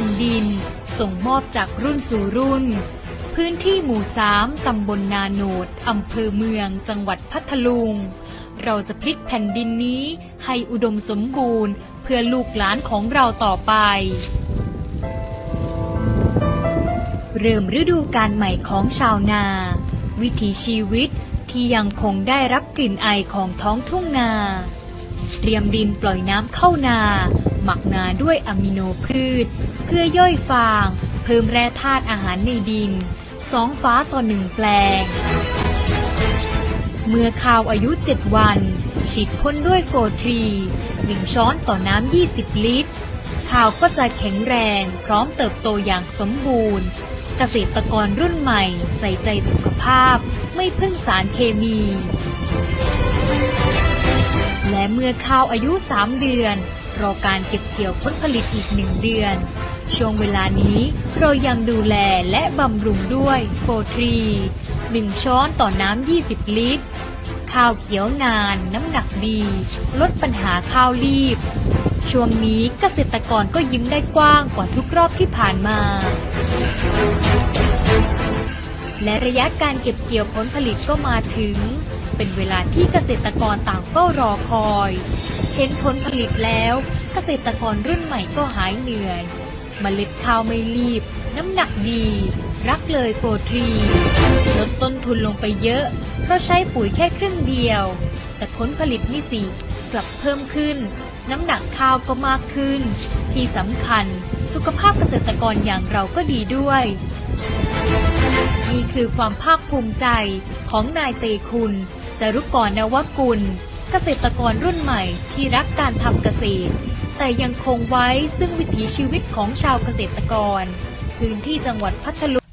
ผ่นดิน ส่งมอบจากรุ่นสู่รุ่น พื้นที่หมู่สามตำบลนาโนดอำเภอเมือง จังหวัดพัทลุง เราจะพลิกแผ่นดินนี้ให้อุดมสมบูรณ์ เพื่อลูกหลานของเราต่อไป เริ่มฤดูการใหม่ของชาวนา วิถีชีวิตที่ยังคงได้รับกลิ่นไอของท้องทุ่งนา เตรียมดินปล่อยน้ำเข้านา หมักนาด้วยอะมิโนพืช เพื่อย่อยฟาง เพิ่มแร่ธาตุอาหารในดินสองฟ้าต่อหนึ่งแปลง เมื่อข้าวอายุ 7 วัน ฉีดพ่นด้วยโฟทรีหนึ่งช้อนต่อน้ำ 20 ลิตร ข้าวก็จะแข็งแรงพร้อมเติบโตอย่างสมบูรณ์ เกษตรกรรุ่นใหม่ใส่ใจสุขภาพ ไม่พึ่งสารเคมี และเมื่อข้าวอายุ 3 เดือน รอการเก็บเกี่ยวผลผลิตอีกหนึ่งเดือน ช่วงเวลานี้เรายังดูแลและบำรุงด้วยโฟทรี1ช้อนต่อน้ำ 20 ลิตร ข้าวเขียวนาน น้ำหนักดี ลดปัญหาข้าวรีบ ช่วงนี้เกษตรกรก็ยิ้มได้กว้างกว่าทุกรอบที่ผ่านมา และระยะการเก็บเกี่ยวผลผลิตก็มาถึง เป็นเวลาที่เกษตรกรต่างเฝ้ารอคอย เห็นผลผลิตแล้วเกษตรกรรุ่นใหม่ก็หายเหนื่อยเมล็ดข้าวไม่รีบ น้ำหนักดี รักเลยโฟทรีลดต้นทุนลงไปเยอะ เพราะใช้ปุ๋ยแค่ครึ่งเดียว แต่ผลผลิตนี่สิกลับเพิ่มขึ้น น้ำหนักข้าวก็มากขึ้น ที่สำคัญสุขภาพเกษตรกรอย่างเราก็ดีด้วย นี่คือความภาคภูมิใจของนายเตคุณจารุกรนวกุล เกษตรกรรุ่นใหม่ที่รักการทำเกษตร แต่ยังคงไว้ซึ่งวิถีชีวิตของชาวเกษตรกร พื้นที่จังหวัดพัทลุง